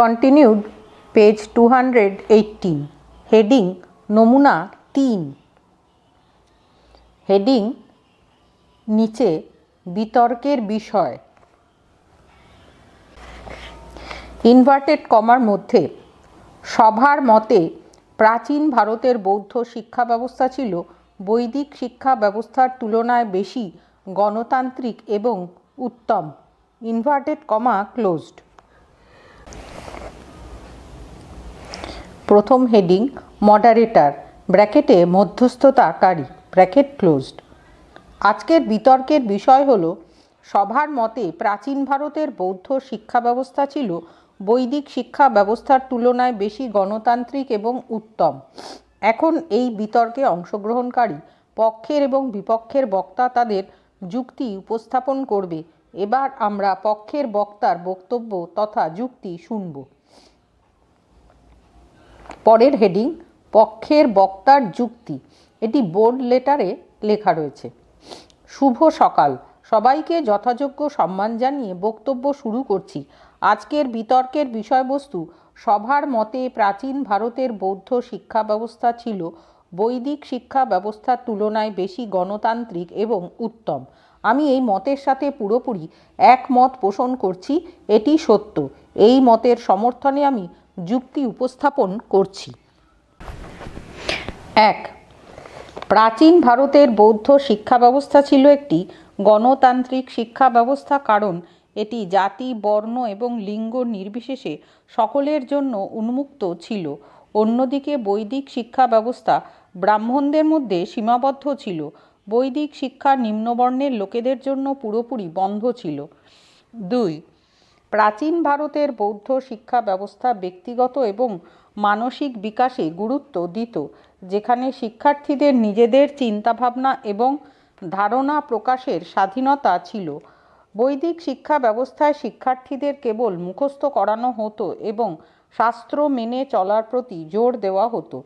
Continued page two hundred eighteen heading নমুনা তিন heading নিচে বিতর্কের বিষয় ইনভার্টেড কমার মধ্যে, সভার মতে প্রাচীন ভারতের বৌদ্ধ শিক্ষা ব্যবস্থা ছিল বৈদিক শিক্ষা ব্যবস্থার তুলনায় বেশি গণতান্ত্রিক এবং উত্তম। ইনভার্টেড কমা ক্লোজড প্রথম হেডিং মডারেটর ব্র্যাকেটে মধ্যস্থতাকারী, ব্র্যাকেট ক্লোজড আজকের বিতর্কের বিষয় হল, সভার মতে প্রাচীন ভারতের বৌদ্ধ শিক্ষা ব্যবস্থা ছিল বৈদিক শিক্ষা ব্যবস্থার তুলনায় বেশি গণতান্ত্রিক এবং উত্তম। এখন এই বিতর্কে অংশগ্রহণকারী, পক্ষের এবং বিপক্ষের বক্তা তাদের যুক্তি উপস্থাপন করবে। এবার আমরা পক্ষের বক্তার বক্তব্য তথা যুক্তি শুনব। পরের হেডিং, পক্ষের বক্তার যুক্তি। এটি বোর্ড লেটারে লেখা রয়েছে। শুভ সকাল। সবাইকে যথাযোগ্য সম্মান জানিয়ে বক্তব্য শুরু করছি। আজকের বিতর্কের বিষয়বস্তু, সভার মতে প্রাচীন ভারতের বৌদ্ধ শিক্ষা ব্যবস্থা ছিল, বৈদিক শিক্ষা ব্যবস্থার তুলনায় বেশি গণতান্ত্রিক এবং উত্তম। আমি এই মতের সাথে পুরোপুরি একমত পোষণ করছি, এটি সত্য। এই মতের সমর্থনে আমি যুক্তি উপস্থাপন করছি। এক, প্রাচীন ভারতের বৌদ্ধ শিক্ষা ব্যবস্থা ছিল একটি গণতান্ত্রিক শিক্ষা ব্যবস্থা, কারণ এটি জাতি, বর্ণ এবং লিঙ্গ নির্বিশেষে সকলের জন্য উন্মুক্ত ছিল। অন্যদিকে বৈদিক শিক্ষা ব্যবস্থা ব্রাহ্মণদের মধ্যে সীমাবদ্ধ ছিল। বৈদিক শিক্ষা নিম্নবর্ণের লোকেদের জন্য পুরোপুরি বন্ধ ছিল। দুই প্রাচীন ভারতের বৌদ্ধ শিক্ষা ব্যবস্থা ব্যক্তিগত এবং মানসিক বিকাশে গুরুত্ব দিত, যেখানে শিক্ষার্থীদের নিজেদের চিন্তাভাবনা এবং ধারণা প্রকাশের স্বাধীনতা ছিল। বৈদিক শিক্ষা ব্যবস্থায় শিক্ষার্থীদের কেবল মুখস্থ করানো হতো এবং শাস্ত্র মেনে চলার প্রতি জোর দেওয়া হতো।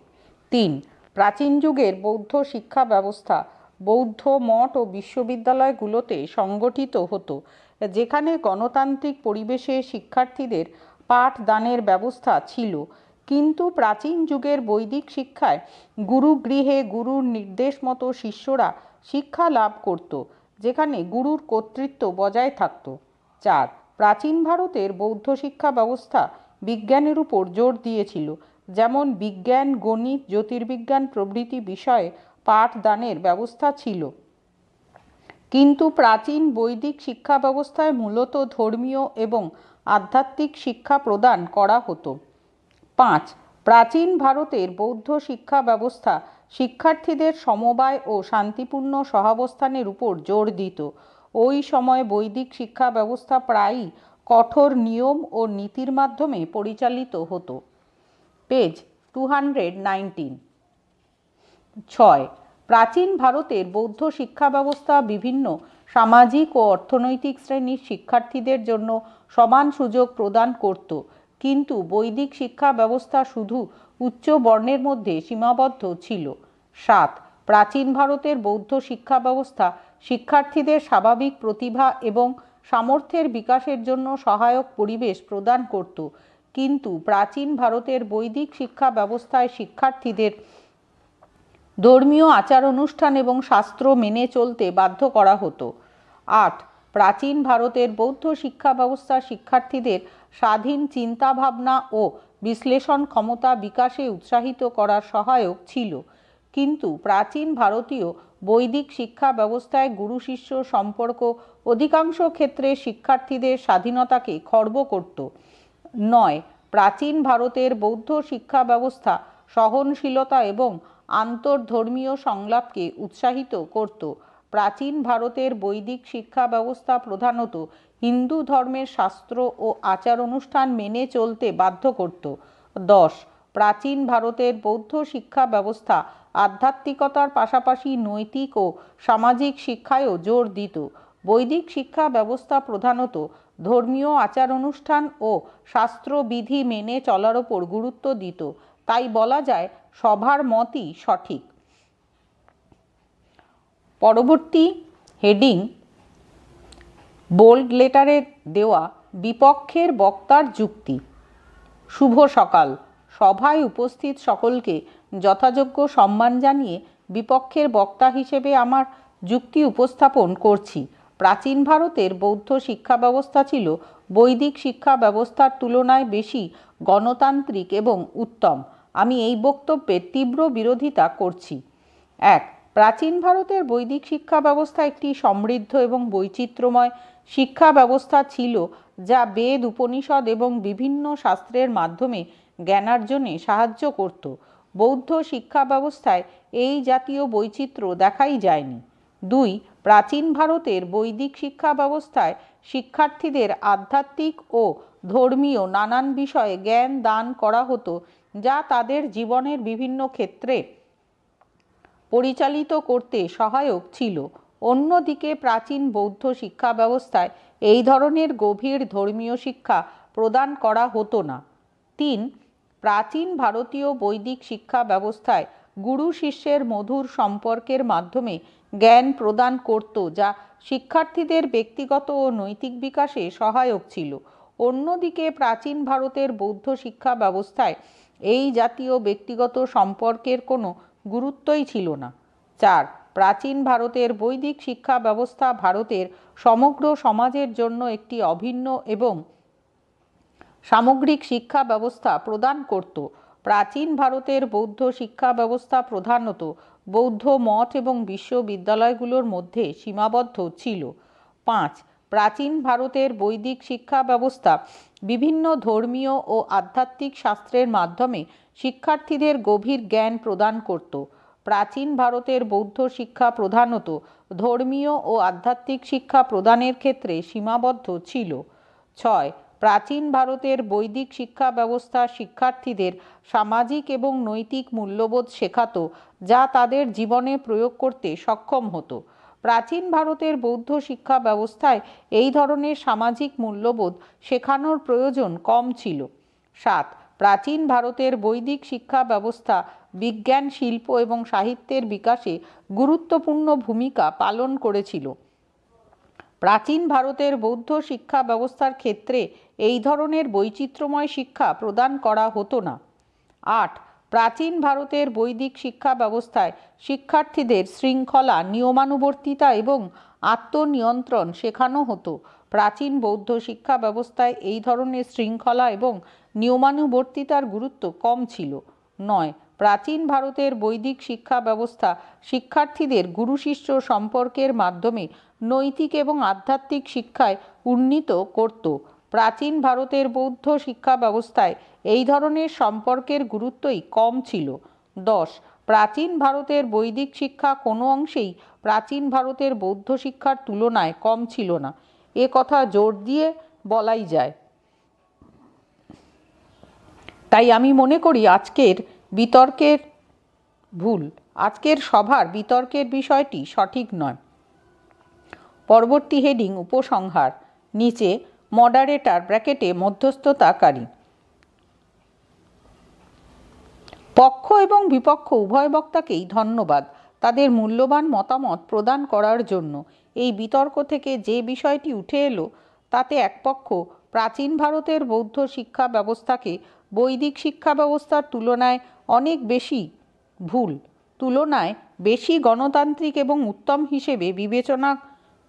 তিন, প্রাচীন যুগের বৌদ্ধ শিক্ষা ব্যবস্থা বৌদ্ধ মঠ ও বিশ্ববিদ্যালয়গুলোতে সংগঠিত হতো, যেখানে গণতান্ত্রিক পরিবেশে শিক্ষার্থীদের পাঠদানের ব্যবস্থা ছিল। কিন্তু প্রাচীন যুগের বৈদিক শিক্ষায় গুরুগৃহে গুরুর নির্দেশ মতো শিষ্যরা শিক্ষা লাভ করত, যেখানে গুরুর কর্তৃত্ব বজায় থাকত। চার, প্রাচীন ভারতের বৌদ্ধ শিক্ষা ব্যবস্থা বিজ্ঞানের উপর জোর দিয়েছিল, যেমন বিজ্ঞান, গণিত, জ্যোতির্বিজ্ঞান প্রভৃতি বিষয়ে পাঠদানের ব্যবস্থা ছিল। কিন্তু প্রাচীন বৈদিক শিক্ষা ব্যবস্থায় মূলত ধর্মীয় এবং আধ্যাত্মিক শিক্ষা প্রদান করা হতো। পাঁচ, প্রাচীন ভারতের বৌদ্ধ শিক্ষা ব্যবস্থা শিক্ষার্থীদের সমবায় ও শান্তিপূর্ণ সহাবস্থানের উপর জোর দিত। ওই সময় বৈদিক শিক্ষা ব্যবস্থা প্রায়ই কঠোর নিয়ম ও নীতির মাধ্যমে পরিচালিত হতো। Page two hundred nineteen. ছয়, প্রাচীন ভারতের বৌদ্ধ শিক্ষা ব্যবস্থা বিভিন্ন সামাজিক ও অর্থনৈতিক শ্রেণির শিক্ষার্থীদের জন্য সমান সুযোগ প্রদান করত। কিন্তু বৈদিক শিক্ষা ব্যবস্থা শুধু উচ্চ বর্ণের মধ্যে সীমাবদ্ধ ছিল। সাত, প্রাচীন ভারতের বৌদ্ধ শিক্ষা ব্যবস্থা শিক্ষার্থীদের স্বাভাবিক প্রতিভা এবং সামর্থ্যের বিকাশের জন্য সহায়ক পরিবেশ প্রদান করত। কিন্তু প্রাচীন ভারতের বৈদিক শিক্ষা ব্যবস্থায় শিক্ষার্থীদের ধর্মীয় আচার অনুষ্ঠান এবং শাস্ত্র মেনে চলতে বাধ্য করা হতো। আট, প্রাচীন ভারতের বৌদ্ধ শিক্ষা ব্যবস্থা শিক্ষার্থীদের স্বাধীন চিন্তাভাবনা ও বিশ্লেষণ ক্ষমতা বিকাশে উৎসাহিত করার সহায়ক ছিল। কিন্তু প্রাচীন ভারতীয় বৈদিক শিক্ষা ব্যবস্থায় গুরু শিষ্য সম্পর্ক অধিকাংশ ক্ষেত্রে শিক্ষার্থীদের স্বাধীনতাকে খর্ব করত। নয়, প্রাচীন ভারতের বৌদ্ধ শিক্ষা ব্যবস্থা সহনশীলতা এবং আন্তর্ধর্মীয় সংলাপকে উৎসাহিত করত। প্রাচীন ভারতের বৈদিক শিক্ষা ব্যবস্থা প্রধানত হিন্দু ধর্মের শাস্ত্র ও আচার অনুষ্ঠান মেনে চলতে বাধ্য করত। দশ, প্রাচীন ভারতের বৌদ্ধ শিক্ষা ব্যবস্থা আধ্যাত্মিকতার পাশাপাশি নৈতিক ও সামাজিক শিক্ষায়ও জোর দিত। বৈদিক শিক্ষা ব্যবস্থা প্রধানত ধর্মীয় আচার অনুষ্ঠান ও শাস্ত্রবিধি মেনে চলার ওপর গুরুত্ব দিত। তাই বলা যায় সভার মতই সঠিক। পরবর্তী হেডিং, বোল্ড লেটারে দেওয়া বিপক্ষের বক্তার যুক্তি। শুভ সকাল। সভায় উপস্থিত সকলকে যথাযোগ্য সম্মান জানিয়ে বিপক্ষের বক্তা হিসেবে আমার যুক্তি উপস্থাপন করছি। প্রাচীন ভারতের বৌদ্ধ শিক্ষা ব্যবস্থা ছিল বৈদিক শিক্ষা ব্যবস্থার তুলনায় বেশি গণতান্ত্রিক এবং উত্তম। আমি এই বক্তব্যের তীব্র বিরোধিতা করছি। এক, প্রাচীন ভারতের বৈদিক শিক্ষা ব্যবস্থা একটি সমৃদ্ধ এবং বৈচিত্র্যময় শিক্ষা ব্যবস্থা ছিল, যা বেদ, উপনিষদ এবং বিভিন্ন শাস্ত্রের মাধ্যমে জ্ঞানার্জনে সাহায্য করত। বৌদ্ধ শিক্ষা ব্যবস্থায় এই জাতীয় বৈচিত্র্য দেখাই যায়নি। দুই, প্রাচীন ভারতের বৈদিক শিক্ষা ব্যবস্থায় শিক্ষার্থীদের আধ্যাত্মিক ও ধর্মীয় নানান বিষয়ে জ্ঞান দান করা হতো যা তাদের জীবনের বিভিন্ন ক্ষেত্রে পরিচালিত করতে সহায়ক ছিল। অন্যদিকে প্রাচীন বৌদ্ধ শিক্ষা ব্যবস্থায় এই ধরনের গভীর ধর্মীয় শিক্ষা প্রদান করা হতো না। তিন, প্রাচীন ভারতীয় বৈদিক শিক্ষা ব্যবস্থায় গুরু শিষ্যের মধুর সম্পর্কের মাধ্যমে জ্ঞান প্রদান করত, যা শিক্ষার্থীদের ব্যক্তিগত ও নৈতিক বিকাশে সহায়ক ছিল। অন্যদিকে প্রাচীন ভারতের বৌদ্ধ শিক্ষা ব্যবস্থায় এই জাতীয় ব্যক্তিগত সম্পর্কের কোনো গুরুত্বই ছিল না। চার, প্রাচীন ভারতের বৈদিক শিক্ষা ব্যবস্থা ভারতের সমগ্র সমাজের জন্য একটি অভিন্ন এবং সামগ্রিক শিক্ষা ব্যবস্থা প্রদান করত। প্রাচীন ভারতের বৌদ্ধ শিক্ষা ব্যবস্থা প্রধানত বৌদ্ধ মঠ এবং বিশ্ববিদ্যালয়গুলোর মধ্যে সীমাবদ্ধ ছিল। পাঁচ প্রাচীন ভারতের বৈদিক শিক্ষা ব্যবস্থা বিভিন্ন ধর্মীয় ও আধ্যাত্মিক শাস্ত্রের মাধ্যমে শিক্ষার্থীদের গভীর জ্ঞান প্রদান করত। প্রাচীন ভারতের বৌদ্ধ শিক্ষা প্রধানত ধর্মীয় ও আধ্যাত্মিক শিক্ষা প্রদানের ক্ষেত্রে সীমাবদ্ধ ছিল। ছয়, প্রাচীন ভারতের বৈদিক শিক্ষা ব্যবস্থা শিক্ষার্থীদের সামাজিক এবং নৈতিক মূল্যবোধ শেখাত, যা তাদের জীবনে প্রয়োগ করতে সক্ষম হতো। প্রাচীন ভারতের বৌদ্ধ শিক্ষা ব্যবস্থায় এই ধরনের সামাজিক মূল্যবোধ শেখানোর প্রয়োজন কম ছিল। সাত, প্রাচীন ভারতের বৈদিক শিক্ষা ব্যবস্থা বিজ্ঞান, শিল্প এবং সাহিত্যের বিকাশে গুরুত্বপূর্ণ ভূমিকা পালন করেছিল। প্রাচীন ভারতের বৌদ্ধ শিক্ষা ব্যবস্থার ক্ষেত্রে এই ধরনের বৈচিত্র্যময় শিক্ষা প্রদান করা হতো না। আট প্রাচীন ভারতের বৈদিক শিক্ষা ব্যবস্থায় শিক্ষার্থীদের শৃঙ্খলা, নিয়মানুবর্তিতা এবং আত্মনিয়ন্ত্রণ শেখানো হতো। প্রাচীন বৌদ্ধ শিক্ষা ব্যবস্থায় এই ধরনের শৃঙ্খলা এবং নিয়মানুবর্তিতার গুরুত্ব কম ছিল। নয়, প্রাচীন ভারতের বৈদিক শিক্ষা ব্যবস্থা শিক্ষার্থীদের গুরু শিষ্য সম্পর্কের মাধ্যমে নৈতিক এবং আধ্যাত্মিক শিক্ষায় উন্নীত করত। প্রাচীন ভারতের বৌদ্ধ শিক্ষা ব্যবস্থায় এই ধরনের সম্পর্কের গুরুত্বই কম ছিল। দশ, প্রাচীন ভারতের বৈদিক শিক্ষা কোনো অংশেই প্রাচীন ভারতের বৌদ্ধ শিক্ষার তুলনায় কম ছিল না। এ কথা জোর দিয়ে বলাই যায়। তাই আমি মনে করি আজকের বিতর্কের ভুল, আজকের সভার বিতর্কের বিষয়টি সঠিক নয়। পরবর্তী হেডিং, উপসংহার, নিচে মডারেটার ব্র্যাকেটে মধ্যস্থতাকারী। পক্ষ এবং বিপক্ষ উভয় বক্তাকেই ধন্যবাদ তাদের মূল্যবান মতামত প্রদান করার জন্য। এই বিতর্ক থেকে যে বিষয়টি উঠে এলো, তাতে এক পক্ষ প্রাচীন ভারতের বৌদ্ধ শিক্ষা ব্যবস্থাকে বৈদিক শিক্ষা ব্যবস্থার তুলনায় অনেক বেশি ভুল, তুলনায় বেশি গণতান্ত্রিক এবং উত্তম হিসেবে বিবেচনা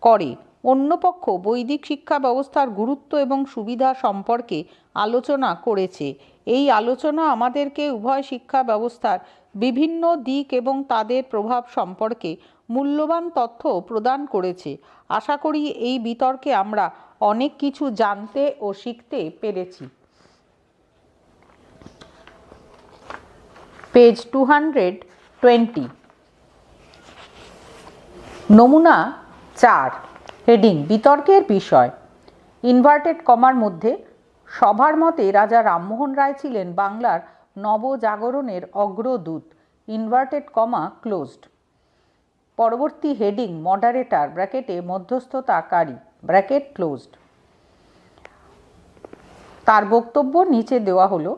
করে। অন্য পক্ষ বৈদিক শিক্ষা ব্যবস্থার গুরুত্ব এবং সুবিধা সম্পর্কে আলোচনা করেছে। এই আলোচনা আমাদেরকে উভয় শিক্ষা ব্যবস্থার বিভিন্ন দিক এবং তাদের প্রভাব সম্পর্কে মূল্যবান তথ্য প্রদান করেছে। আশা করি এই বিতর্কে আমরা অনেক কিছু জানতে ও শিখতে পেরেছি। Page two hundred twenty. নমুনা চার। হেডিং, বিতর্কের বিষয়। ইনভার্টেড কমার মধ্যে, সভার মতে রাজা রামমোহন রায় ছিলেন বাংলার নবজাগরণের অগ্রদূত। Inverted comma closed. পরবর্তী হেডিং, মডারেটার, ব্র্যাকেটে মধ্যস্থতাকারী, ব্র্যাকেট ক্লোজড। তার বক্তব্য নিচে দেওয়া হলো,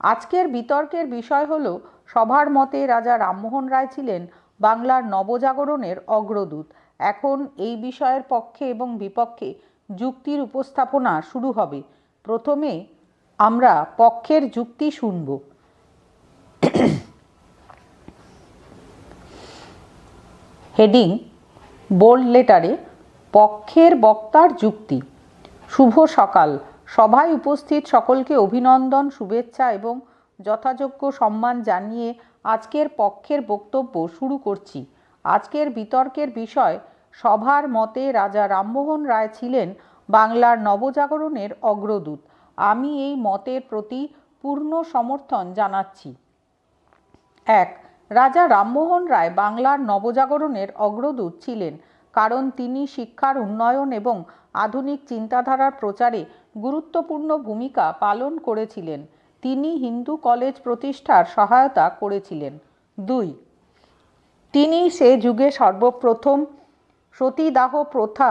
আজকের বিতর্কের বিষয় হল, সভার মতে রাজা রামমোহন রায় ছিলেন বাংলার নবজাগরণের অগ্রদূত। এখন এই বিষয়ের পক্ষে এবং বিপক্ষে যুক্তির উপস্থাপনা শুরু হবে। প্রথমে আমরা পক্ষের যুক্তি শুনব। হেডিং, বোল্ড লেটারে পক্ষের বক্তার যুক্তি। শুভ সকাল। সভায় উপস্থিত সকলকে অভিনন্দন, শুভেচ্ছা এবং যথাযোগ্য সম্মান জানিয়ে আজকের পক্ষের বক্তব্য শুরু করছি। আজকের বিতর্কের বিষয় সভার মতে রাজা রামমোহন রায় ছিলেন বাংলার নবজাগরণের অগ্রদূত। আমি এই মতের প্রতি পূর্ণ সমর্থন জানাচ্ছি। এক, রাজা রামমোহন রায় বাংলার নবজাগরণের অগ্রদূত ছিলেন কারণ তিনি শিক্ষার উন্নয়ন এবং আধুনিক চিন্তাধারার প্রচারে গুরুত্বপূর্ণ ভূমিকা পালন করেছিলেন। তিনি হিন্দু কলেজ প্রতিষ্ঠার সহায়তা করেছিলেন। দুই, তিনি সে যুগে সর্বপ্রথম সতীদাহ প্রথা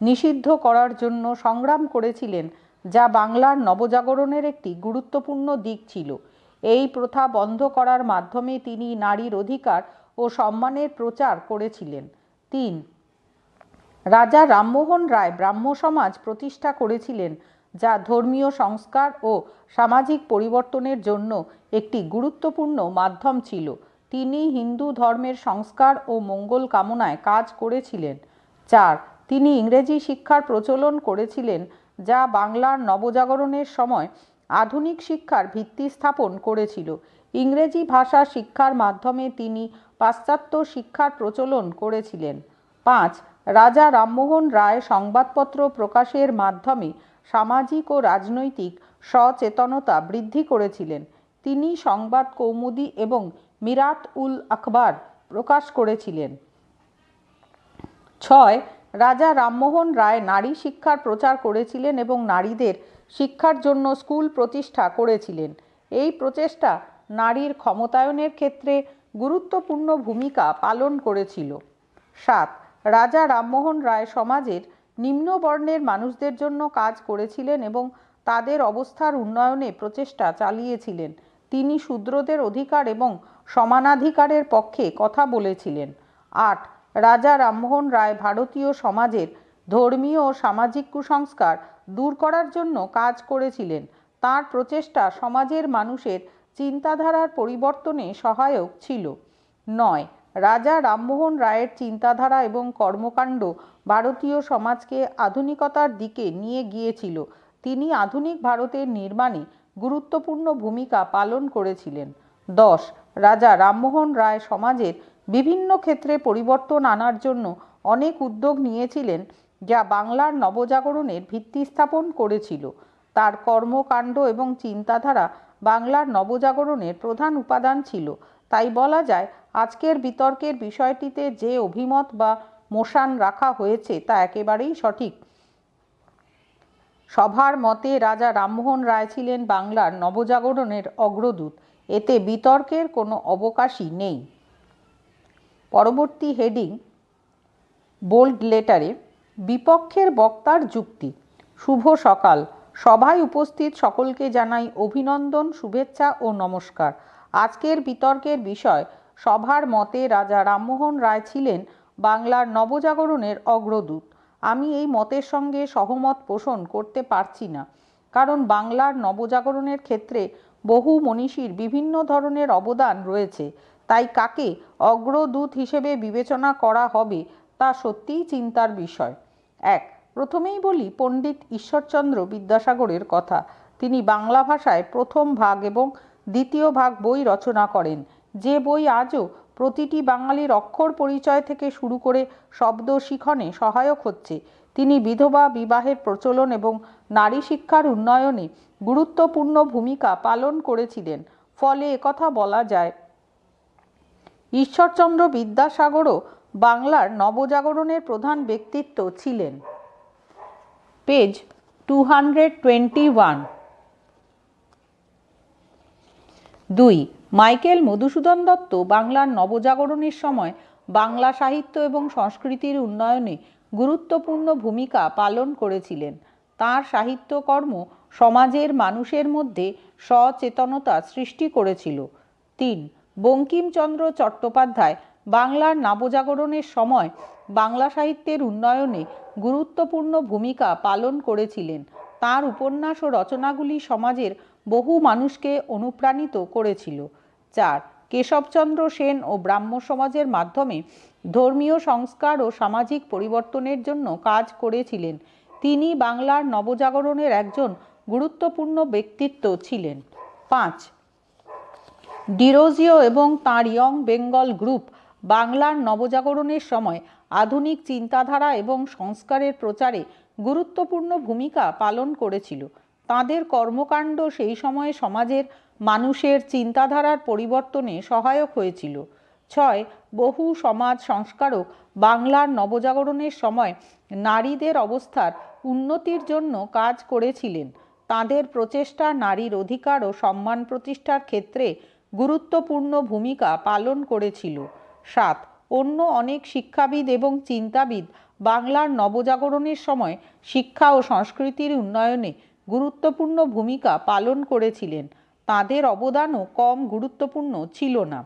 নিষিদ্ধ করার জন্য সংগ্রাম করেছিলেন, যা বাংলার নবজাগরণের একটি গুরুত্বপূর্ণ দিক ছিল। এই প্রথা বন্ধ করার মাধ্যমে তিনি নারীর অধিকার ও সম্মানের প্রচার করেছিলেন। তিন, রাজা রামমোহন রায় ব্রাহ্ম সমাজ প্রতিষ্ঠা করেছিলেন, যা ধর্মীয় সংস্কার ও সামাজিক পরিবর্তনের জন্য একটি গুরুত্বপূর্ণ মাধ্যম ছিল। তিনি হিন্দু ধর্মের সংস্কার ও মঙ্গল কামনায় কাজ করেছিলেন। চার, তিনি ইংরেজি শিক্ষার প্রচলন করেছিলেন, যা বাংলার নবজাগরণের সময় আধুনিক শিক্ষার ভিত্তি স্থাপন করেছিল। ইংরেজি ভাষা শিক্ষার মাধ্যমে তিনি পাশ্চাত্য শিক্ষার প্রচলন করেছিলেন। পাঁচ, রাজা রামমোহন রায় সংবাদপত্র প্রকাশের মাধ্যমে সামাজিক ও রাজনৈতিক সচেতনতা বৃদ্ধি করেছিলেন। তিনি সংবাদ কৌমুদি এবং মিরাত উল আখবার প্রকাশ করেছিলেন। ছয়, রাজা রামমোহন রায় নারী শিক্ষার প্রচার করেছিলেন এবং নারীদের শিক্ষার জন্য স্কুল প্রতিষ্ঠা করেছিলেন। এই প্রচেষ্টা নারীর ক্ষমতায়নের ক্ষেত্রে গুরুত্বপূর্ণ ভূমিকা পালন করেছিল। সাত, রাজা রামমোহন রায় সমাজের নিম্নবর্ণের মানুষদের জন্য কাজ করেছিলেন এবং তাদের অবস্থার উন্নয়নে প্রচেষ্টা চালিয়েছিলেন। তিনি শূদ্রদের অধিকার এবং সমানাধিকারের পক্ষে কথা বলেছিলেন। আট, রাজা রামমোহন রায় ভারতীয় সমাজের ধর্মীয় ও সামাজিক কুসংস্কার দূর করার জন্য কাজ করেছিলেন। তার প্রচেষ্টা সমাজের মানুষের চিন্তাধারার পরিবর্তনে সহায়ক ছিল। নয়, রাজা রামমোহন রায়ের চিন্তাধারা এবং কর্মকাণ্ড ভারতীয় সমাজকে আধুনিকতার দিকে নিয়ে গিয়েছিল। তিনি আধুনিক ভারতের নির্মাণে গুরুত্বপূর্ণ ভূমিকা পালন করেছিলেন। দশ রাজা রামমোহন রায় সমাজের বিভিন্ন ক্ষেত্রে পরিবর্তন আনার জন্য অনেক উদ্যোগ নিয়েছিলেন যা বাংলার নবজাগরণের ভিত্তি স্থাপন করেছিল। তার কর্মকাণ্ড এবং চিন্তাধারা বাংলার নবজাগরণের প্রধান উপাদান ছিল। তাই বলা যায়, আজকের বিতর্কের বিষয়টিতে যে অভিমত বা মোশান রাখা হয়েছে তা একেবারেই সঠিক। সভার মতে রাজা রামমোহন রায় ছিলেন বাংলার নবজাগরণের অগ্রদূত। এতে বিতর্কের কোনো অবকাশই নেই। পরবর্তী হেডিং, বোল্ড লেটারে বিপক্ষের বক্তার যুক্তি। শুভ সকাল। সভায় উপস্থিত সকলকে জানাই অভিনন্দন, শুভেচ্ছা ও নমস্কার। আজকের বিতর্কের বিষয়, সভার মতে রাজা রামমোহন রায় ছিলেন বাংলার নবজাগরণের অগ্রদূত। আমি এই মতের সঙ্গে সহমত পোষণ করতে পারছি না, কারণ বাংলার নবজাগরণের ক্ষেত্রে বহু মনীষীর বিভিন্ন ধরনের অবদান রয়েছে। তাই কাকে অগ্রদূত হিসেবে বিবেচনা করা হবে তা সত্যিই চিন্তার বিষয়। এক, প্রথমেই বলি পণ্ডিত ঈশ্বরচন্দ্র বিদ্যাসাগরের কথা। তিনি বাংলা ভাষায় প্রথম ভাগ এবং দ্বিতীয় ভাগ বই রচনা করেন। যে বই আজও প্রতিটি বাঙালির অক্ষর পরিচয় থেকে শুরু করে শব্দ শিখনে সহায়ক হচ্ছে। তিনি বিধবা বিবাহের প্রচলন এবং নারী শিক্ষার উন্নয়নে গুরুত্বপূর্ণ ভূমিকা পালন করেছিলেন। ফলে একথা বলা যায়, ঈশ্বরচন্দ্র বিদ্যাসাগরও বাংলার নবজাগরণের প্রধান ব্যক্তিত্ব ছিলেন। Page two hundred twenty one. দুই, মাইকেল মধুসূদন দত্ত বাংলার নবজাগরণের সময় বাংলা সাহিত্য এবং সংস্কৃতির উন্নয়নে গুরুত্বপূর্ণ ভূমিকা পালন করেছিলেন। তাঁর সাহিত্যকর্ম সমাজের মানুষের মধ্যে সচেতনতা সৃষ্টি করেছিল। তিন, বঙ্কিমচন্দ্র চট্টোপাধ্যায় বাংলার নবজাগরণের সময় বাংলা সাহিত্যের উন্নয়নে গুরুত্বপূর্ণ ভূমিকা পালন করেছিলেন। তার উপন্যাস ও রচনাগুলি সমাজের বহু মানুষকে অনুপ্রাণিত করেছিল। চার, কেশবচন্দ্র সেন ও ব্রাহ্ম সমাজের মাধ্যমে ধর্মীয় সংস্কার ও সামাজিক পরিবর্তনের জন্য কাজ করেছিলেন। তিনি বাংলার নবজাগরণের একজন গুরুত্বপূর্ণ ব্যক্তিত্ব ছিলেন। পাঁচ, ডিরোজিও এবং তাঁর ইয়ং বেঙ্গল গ্রুপ বাংলার নবজাগরণের সময় আধুনিক চিন্তাধারা এবং সংস্কারের প্রচারে গুরুত্বপূর্ণ ভূমিকা পালন করেছিল। তাদের কর্মকাণ্ড সেই সময়ে সমাজের মানুষের চিন্তাধারার পরিবর্তনে সহায়ক হয়েছিল। ছয়, বহু সমাজ সংস্কারক বাংলার নবজাগরণের সময় নারীদের অবস্থার উন্নতির জন্য কাজ করেছিলেন। তাদের প্রচেষ্টা, নারীর অধিকার ও সম্মান প্রতিষ্ঠার ক্ষেত্রে গুরুত্বপূর্ণ ভূমিকা পালন করেছিল। সাত, অন্য অনেক শিক্ষাবিদ এবং চিন্তাবিদ বাংলার নবজাগরণের সময় শিক্ষা ও সংস্কৃতির উন্নয়নে গুরুত্বপূর্ণ ভূমিকা পালন করেছিলেন। তাদের অবদানও কম গুরুত্বপূর্ণ ছিল না।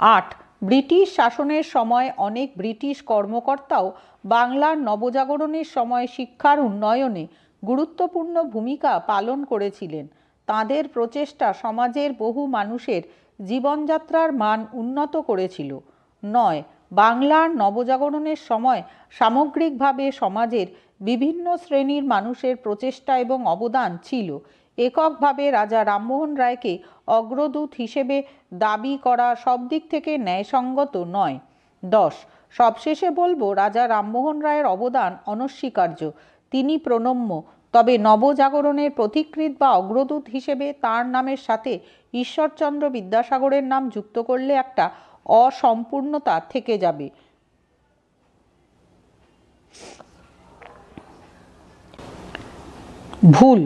আট, ব্রিটিশ শাসনের সময় অনেক ব্রিটিশ কর্মকর্তাও বাংলার নবজাগরণের সময় শিক্ষার উন্নয়নে গুরুত্বপূর্ণ ভূমিকা পালন করেছিলেন। তাদের প্রচেষ্টা সমাজের বহু মানুষের জীবনযাত্রার মান উন্নত করেছিল। নয়, বাংলার নবজাগরণের সময় সামগ্রিকভাবে সমাজের বিভিন্ন শ্রেণির মানুষের প্রচেষ্টা এবং অবদান ছিল। এককভাবে রাজা রামমোহন রায়কে অগ্রদূত হিসেবে দাবি করা সব দিক থেকে ন্যায়সঙ্গত নয়। দশ, সবশেষে বলব রাজা রামমোহন রায়ের অবদান অনস্বীকার্য। তিনি প্রণম্য। তবে নবজাগরণের প্রতিকৃত বা অগ্রদূত হিসেবে তার নামের সাথে ঈশ্বরচন্দ্র বিদ্যাসাগরের নাম যুক্ত করলে একটা অসম্পূর্ণতা থেকে যাবে। ভুল।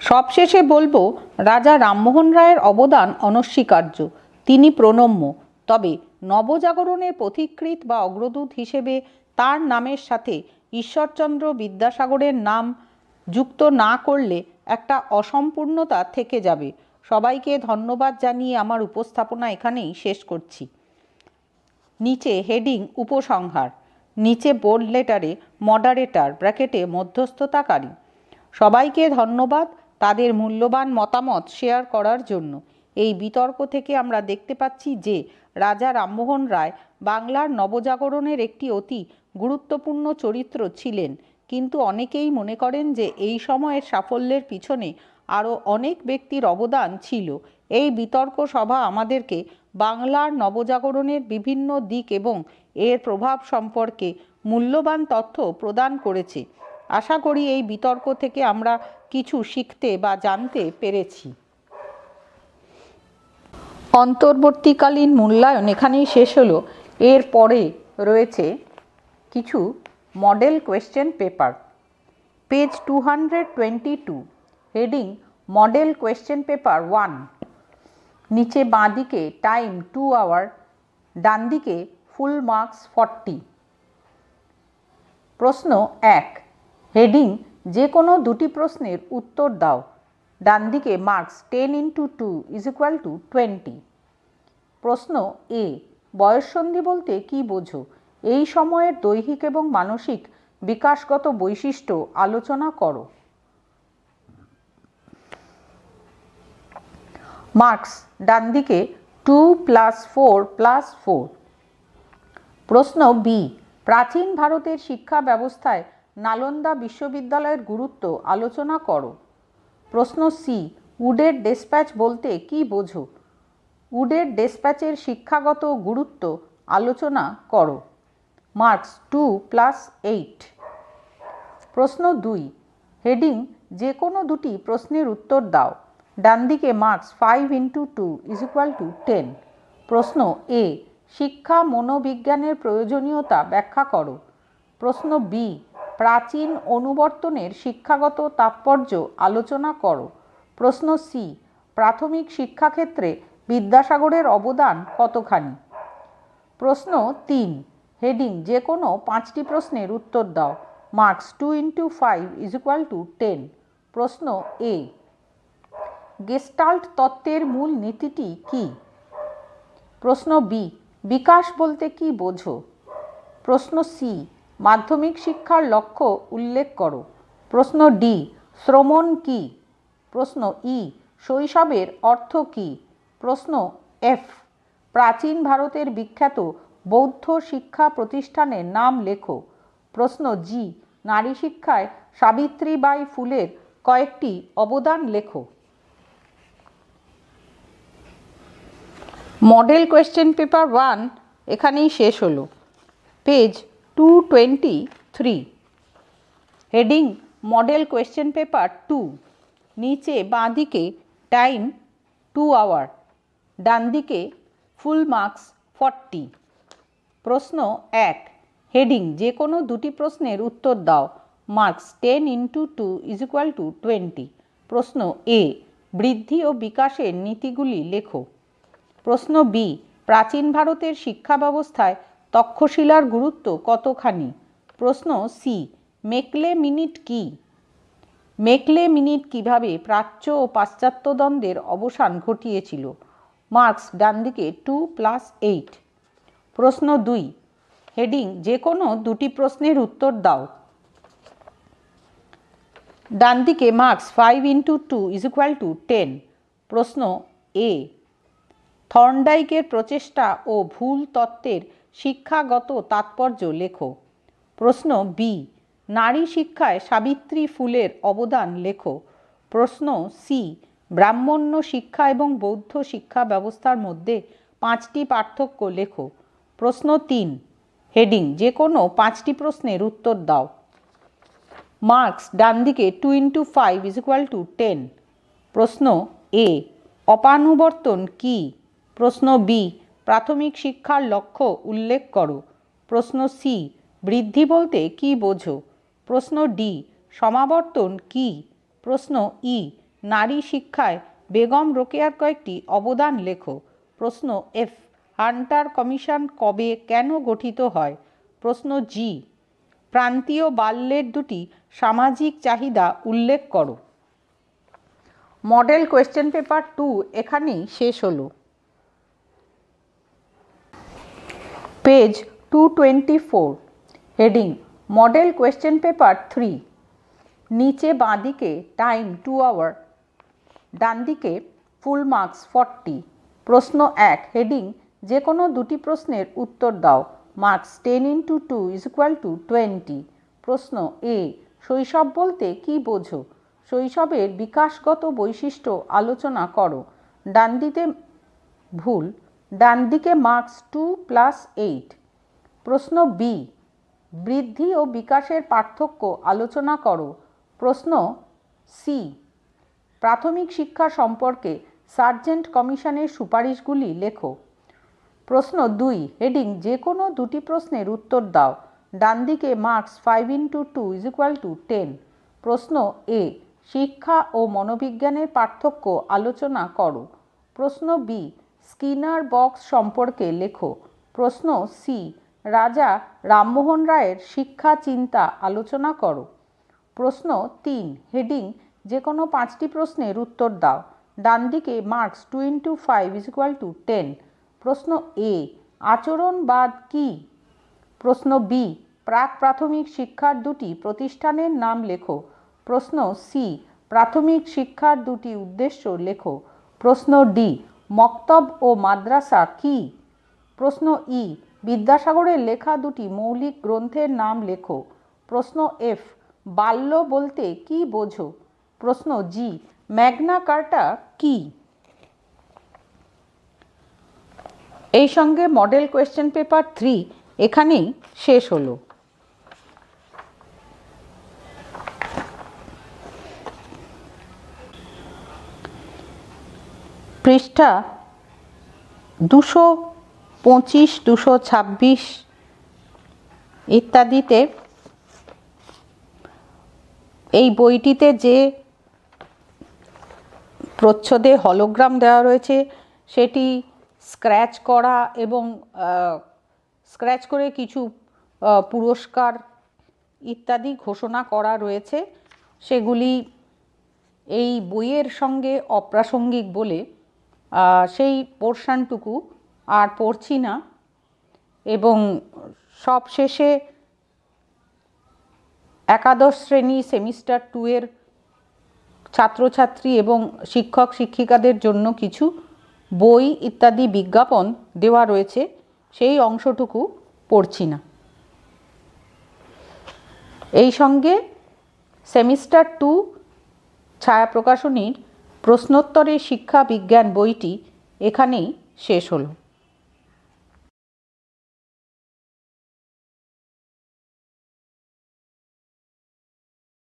সবশেষে বলব, রাজা রামমোহন রায়ের অবদান অনস্বীকার্য। তিনি প্রণম্য। তবে নবজাগরণের পথিকৃত বা অগ্রদূত হিসেবে তার নামের সাথে ঈশ্বরচন্দ্র বিদ্যাসাগরের নাম যুক্ত না করলে একটা অসম্পূর্ণতা থেকে যাবে। সবাইকে ধন্যবাদ জানিয়ে আমার উপস্থাপনা এখানেই শেষ করছি। নিচে হেডিং উপসংহার, নিচে বোল্ড লেটারে মডারেটার ব্র্যাকেটে মধ্যস্থতাকারী। সবাইকে ধন্যবাদ তাদের মূল্যবান মতামত শেয়ার করার জন্য। এই বিতর্ক থেকে আমরা দেখতে পাচ্ছি যে রাজা রামমোহন রায় বাংলার নবজাগরণের একটি অতি গুরুত্বপূর্ণ চরিত্র ছিলেন। কিন্তু অনেকেই মনে করেন যে এই সময়ের সাফল্যের পিছনে আরও অনেক ব্যক্তির অবদান ছিল। এই বিতর্ক সভা আমাদেরকে বাংলার নবজাগরণের বিভিন্ন দিক এবং এর প্রভাব সম্পর্কে মূল্যবান তথ্য প্রদান করেছে। আশা করি এই বিতর্ক থেকে আমরা কিছু শিখতে বা জানতে পেরেছি। অন্তর্বর্তীকালীন মূল্যায়ন এখানেই শেষ হলো। এর পরে রয়েছে কিছু model question paper page two hundred twenty two heading model question paper one নিচে বাঁদিকে টাইম টু আওয়ার ডান দিকে ফুল মার্কস ফর্টি প্রশ্ন এক হেডিং যে কোনো দুটি প্রশ্নের উত্তর দাও। ডান দিকে marks ten into two is equal to twenty প্রশ্ন এ বয়ঃসন্ধি বলতে কি বোঝো? এই সময়ের দৈহিক এবং মানসিক বিকাশগত বৈশিষ্ট্য আলোচনা করো। মার্কস ডান দিকে two plus four plus four প্রশ্ন বি প্রাচীন ভারতের শিক্ষা ব্যবস্থায় নালন্দা বিশ্ববিদ্যালয়ের গুরুত্ব আলোচনা করো। প্রশ্ন সি উডের ডেসপ্যাচ বলতে কি বোঝো? উডের ডেসপ্যাচের শিক্ষাগত গুরুত্ব আলোচনা করো। মার্কস টু প্লাস এইট প্রশ্ন দুই, হেডিং যে কোনো দুটি প্রশ্নের উত্তর দাও। ডান দিকে marks five into two is equal to ten প্রশ্ন এ শিক্ষা মনোবিজ্ঞানের প্রয়োজনীয়তা ব্যাখ্যা করো। প্রশ্ন বি প্রাচীন অনুবর্তনের শিক্ষাগত তাৎপর্য আলোচনা করো। প্রশ্ন সি প্রাথমিক শিক্ষাক্ষেত্রে বিদ্যাসাগরের অবদান কতখানি? প্রশ্ন তিন, হেডিং যে কোনো পাঁচটি প্রশ্নের উত্তর দাও। Marks two into five is equal to ten. প্রশ্ন এ গেস্টাল্ট তত্ত্বের মূল নীতিটি কি? প্রশ্ন বি বিকাশ বলতে কি বোঝো? প্রশ্ন সি মাধ্যমিক শিক্ষার লক্ষ্য উল্লেখ করো। প্রশ্ন ডি শ্রমণ কি? প্রশ্ন ই শৈশবের অর্থ কি? প্রশ্ন এফ প্রাচীন ভারতের বিখ্যাত বৌদ্ধ শিক্ষা প্রতিষ্ঠানের নাম লেখো। প্রশ্ন জি নারী শিক্ষায় সাবিত্রীবাই ফুলের কয়েকটি অবদান লেখো। মডেল কোয়েশ্চেন পেপার ওয়ান এখানেই শেষ হলো। Page two twenty three heading model question paper two নিচে বাঁ দিকে টাইম টু আওয়ার ডান দিকে ফুল মার্কস ফর্টি প্রশ্ন এক হেডিং যে কোনো দুটি প্রশ্নের উত্তর দাও marks ten into two is equal to twenty প্রশ্ন এ বৃদ্ধি ও বিকাশের নীতিগুলি লেখো, প্রশ্ন বি প্রাচীন ভারতের শিক্ষা ব্যবস্থায় তক্ষশিলার গুরুত্ব কতখানি? প্রশ্ন সি। মেকলে মিনিট কি? মেকলে মিনিট কীভাবে প্রাচ্য ও পাশ্চাত্য দ্বন্দ্বের অবসান ঘটিয়েছিল? মার্কস ডান দিকে টু প্লাস এইট। প্রশ্ন দুই। হেডিং যে কোনো দুটি প্রশ্নের উত্তর দাও। ডান দিকে marks five into two is equal to ten. প্রশ্ন এ। থর্নডাইকের প্রচেষ্টা ও ভুল তত্ত্বের শিক্ষাগত তাৎপর্য লেখো। প্রশ্ন বি, নারী শিক্ষায় সাবিত্রী ফুলের অবদান লেখো। প্রশ্ন সি, ব্রাহ্মণ্য শিক্ষা এবং বৌদ্ধ শিক্ষা ব্যবস্থার মধ্যে পাঁচটি পার্থক্য লেখো। প্রশ্ন তিন, হেডিং যে কোনো পাঁচটি প্রশ্নের উত্তর দাও। মার্কস, ডান দিকে two into five is equal to ten. প্রশ্ন এ, অপানুবর্তন কি? প্রশ্ন বি প্রাথমিক শিক্ষার লক্ষ্য উল্লেখ করো। প্রশ্ন সি বৃদ্ধি বলতে কি বোঝো? প্রশ্ন ডি সমাবর্তন কি? প্রশ্ন ই নারী শিক্ষায় বেগম রোকেয়ার কয়েকটি অবদান লেখো। প্রশ্ন এফ হান্টার কমিশন কবে কেন গঠিত হয়? প্রশ্ন জি প্রান্তীয় বাল্যের দুটি সামাজিক চাহিদা উল্লেখ করো। মডেল কোয়েশ্চেন পেপার টু এখানেই শেষ হলো। Page two twenty four heading model question paper three নিচে বাঁদিকে টাইম টু আওয়ার ডান দিকে ফুল মার্কস ফর্টি প্রশ্ন এক হেডিং যে কোনো দুটি প্রশ্নের উত্তর দাও marks ten into two is equal to twenty প্রশ্ন এ, শৈশব বলতে কি বোঝো, শৈশবের বিকাশগত বৈশিষ্ট্য আলোচনা করো ডান দিকে ভুল ডান দিকে মার্কস টু প্লাস এইট প্রশ্ন বি বৃদ্ধি ও বিকাশের পার্থক্য আলোচনা করো। প্রশ্ন সি প্রাথমিক শিক্ষা সম্পর্কে সার্জেন্ট কমিশনের সুপারিশগুলি লেখো। প্রশ্ন দুই, হেডিং যে কোনো দুটি প্রশ্নের উত্তর দাও। ডান দিকে marks five into two is equal to ten প্রশ্ন এ শিক্ষা ও মনোবিজ্ঞানের পার্থক্য আলোচনা করো। প্রশ্ন বি স্কিনার বক্স সম্পর্কে লেখো। প্রশ্ন সি রাজা রামমোহন রায়ের শিক্ষা চিন্তা আলোচনা করো। প্রশ্ন তিন, হেডিং যে কোনো পাঁচটি প্রশ্নের উত্তর দাও। ডান দিকে marks two into five is equal to ten. প্রশ্ন এ আচরণবাদ কি? প্রশ্ন বি প্রাক প্রাথমিক শিক্ষার দুটি প্রতিষ্ঠানের নাম লেখো। প্রশ্ন সি প্রাথমিক শিক্ষার দুটি উদ্দেশ্য লেখো। প্রশ্ন ডি মক্তব ও মাদ্রাসা কি? প্রশ্ন ই। বিদ্যাসাগরের লেখা দুটি মৌলিক গ্রন্থের নাম লেখো। প্রশ্ন এফ। বাল্য বলতে কি বোঝো? প্রশ্ন জি। ম্যাগনা কার্টা কি? এই সঙ্গে মডেল কোয়েশ্চেন পেপার থ্রি এখানেই শেষ হলো। পৃষ্ঠা দুশো পঁচিশ, দুশো ছাব্বিশ ইত্যাদিতে এই বইটিতে যে প্রচ্ছদে হলোগ্রাম দেওয়া রয়েছে, সেটি স্ক্র্যাচ করা এবং স্ক্র্যাচ করে কিছু পুরস্কার ইত্যাদি ঘোষণা করা রয়েছে। সেগুলি এই বইয়ের সঙ্গে অপ্রাসঙ্গিক বলে সেই পোর্শনটুকু আর পড়ছি না এবং সবশেষে একাদশ শ্রেণি সেমিস্টার টু এর ছাত্রছাত্রী এবং শিক্ষক শিক্ষিকাদের জন্য কিছু বই ইত্যাদি বিজ্ঞাপন দেওয়া রয়েছে, সেই অংশটুকু পড়ছি না। এই সঙ্গে সেমিস্টার টু ছায়া প্রকাশনীর প্রশ্নোত্তরে শিক্ষা বিজ্ঞান বইটি এখানেই শেষ হলো।